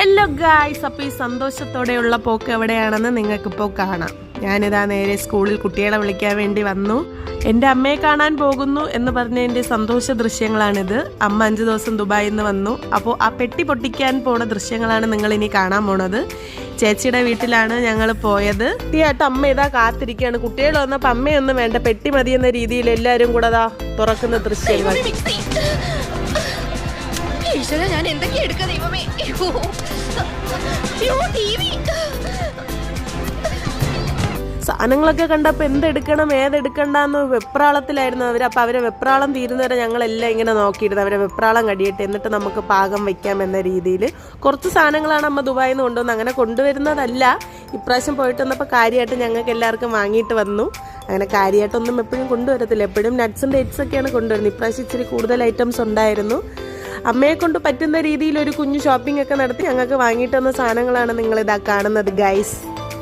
Hello guys അപ്പോൾ ഈ സന്തോഷത്തോടെയുള്ള പോക്ക് എവിടെയാണെന്ന് നിങ്ങൾക്കിപ്പോൾ കാണാം. ഞാനിതാ നേരെ സ്കൂളിൽ കുട്ടികളെ വിളിക്കാൻ വേണ്ടി വന്നു. എന്റെ അമ്മയെ കാണാൻ പോകുന്നു എന്ന് പറഞ്ഞതിന്റെ സന്തോഷ ദൃശ്യങ്ങളാണിത്. അമ്മ അഞ്ച് ദിവസം ദുബായിൽ നിന്ന് വന്നു. അപ്പോൾ ആ പെട്ടി പൊട്ടിക്കാൻ പോണ ദൃശ്യങ്ങളാണ് നിങ്ങൾ ഇനി കാണാൻ പോണത്. ചേച്ചിയുടെ വീട്ടിലാണ് ഞങ്ങൾ പോയത്. തീയായിട്ട് അമ്മ ഇതാ കാത്തിരിക്കുകയാണ്. കുട്ടികൾ വന്നപ്പോൾ അമ്മയൊന്നും വേണ്ട. പെട്ടി മതി എന്ന രീതിയിൽ എല്ലാവരും കൂടെ അതാ തുറക്കുന്ന ദൃശ്യങ്ങൾ. ഞാൻ എന്തൊക്കെയാണ് എടുക്കുക സാധനങ്ങളൊക്കെ കണ്ടപ്പോൾ എന്തെടുക്കണം ഏതെടുക്കണ്ടെന്ന് വെപ്രാളത്തിലായിരുന്നു അവർ അപ്പോൾ അവരെ വെപ്രാളം തീരുന്നവരെ ഞങ്ങളെല്ലാം ഇങ്ങനെ നോക്കിയിരുന്നു. അവരെ വെപ്രാളം കടിയട്ടെ എന്നിട്ട് നമുക്ക് പാകം വയ്ക്കാം എന്ന രീതിയിൽ കുറച്ച് സാധനങ്ങളാണ് അമ്മ ദുബായിൽ നിന്ന് കൊണ്ടുവന്നത് അങ്ങനെ കൊണ്ടുവരുന്നതല്ല. ഇപ്രാവശ്യം പോയിട്ട് വന്നപ്പോൾ കാര്യമായിട്ട് ഞങ്ങൾക്ക് എല്ലാവർക്കും വാങ്ങിയിട്ട് വന്നു. അങ്ങനെ കാര്യമായിട്ടൊന്നും എപ്പോഴും കൊണ്ടുവരത്തില്ല. എപ്പോഴും നട്ട്സും ഡേറ്റ്സ് ഒക്കെയാണ് കൊണ്ടുവരുന്നത്. ഇപ്രാവശ്യം ഇച്ചിരി കൂടുതൽ ഐറ്റംസ് ഉണ്ടായിരുന്നു. അമ്മയെ കൊണ്ട് പറ്റുന്ന രീതിയിൽ ഒരു കുഞ്ഞു ഷോപ്പിംഗ് ഒക്കെ നടത്തി ഞങ്ങൾക്ക് വാങ്ങിയിട്ട് വന്ന സാധനങ്ങളാണ് നിങ്ങൾ ഇതാ കാണുന്നത് ഗൈസ്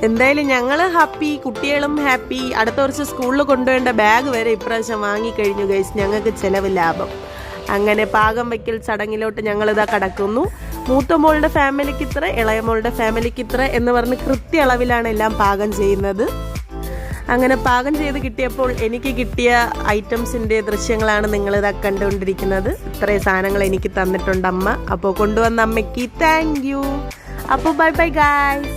എന്തായാലും ഞങ്ങൾ ഹാപ്പി കുട്ടികളും ഹാപ്പി അടുത്ത വർഷം സ്കൂളിൽ കൊണ്ടുവേണ്ട ബാഗ് വരെ ഇപ്രാവശ്യം വാങ്ങിക്കഴിഞ്ഞു ഗൈസ് ഞങ്ങൾക്ക് ചെലവ് ലാഭം. അങ്ങനെ പാകം വയ്ക്കൽ ചടങ്ങിലോട്ട് ഞങ്ങളിതാ കടക്കുന്നു. മൂത്ത മോളുടെ ഫാമിലിക്ക് ഇത്ര ഇളയ മോളുടെ ഫാമിലിക്ക് ഇത്ര എന്ന് പറഞ്ഞ് കൃത്യ അളവിലാണ് എല്ലാം പാകം ചെയ്യുന്നത്. അങ്ങനെ പാകം ചെയ്ത് കിട്ടിയപ്പോൾ എനിക്ക് കിട്ടിയ ഐറ്റംസിന്റെ ദൃശ്യങ്ങളാണ് നിങ്ങൾ ഇതാ കണ്ടുകൊണ്ടിരിക്കുന്നത്. ഇത്രയും സാധനങ്ങൾ എനിക്ക് തന്നിട്ടുണ്ട് അമ്മ. അപ്പോൾ കൊണ്ടുവന്ന അമ്മയ്ക്ക് താങ്ക് യു അപ്പോൾ ബൈ ബൈ ഗായ്സ്